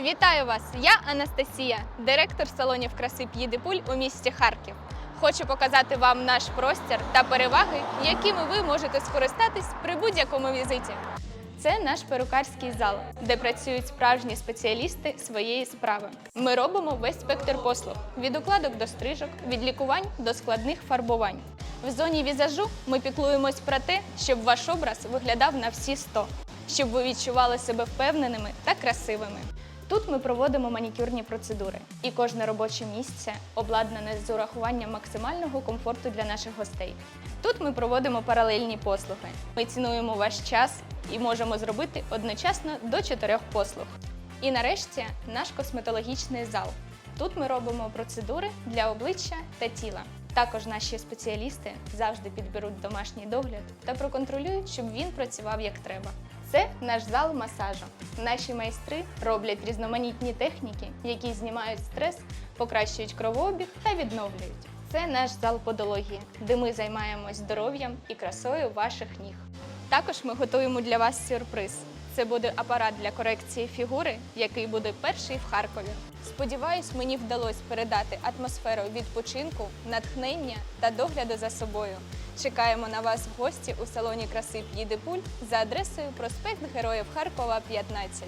Вітаю вас! Я Анастасія, директор салонів краси П'єдипуль у місті Харків. Хочу показати вам наш простір та переваги, якими ви можете скористатись при будь-якому візиті. Це наш перукарський зал, де працюють справжні спеціалісти своєї справи. Ми робимо весь спектр послуг від укладок до стрижок, від лікувань до складних фарбувань. В зоні візажу ми піклуємось про те, щоб ваш образ виглядав на всі 100, щоб ви відчували себе впевненими та красивими. Тут ми проводимо манікюрні процедури, і кожне робоче місце обладнане з урахуванням максимального комфорту для наших гостей. Тут ми проводимо паралельні послуги. Ми цінуємо ваш час і можемо зробити одночасно до чотирьох послуг. І нарешті наш косметологічний зал. Тут ми робимо процедури для обличчя та тіла. Також наші спеціалісти завжди підберуть домашній догляд та проконтролюють, щоб він працював як треба. Це наш зал масажу. Наші майстри роблять різноманітні техніки, які знімають стрес, покращують кровообіг та відновлюють. Це наш зал подології, де ми займаємось здоров'ям і красою ваших ніг. Також ми готуємо для вас сюрприз. Це буде апарат для корекції фігури, який буде перший в Харкові. Сподіваюсь, мені вдалося передати атмосферу відпочинку, натхнення та догляду за собою. Чекаємо на вас в гості у салоні краси П'їдепуль за адресою проспект Героїв Харкова 15.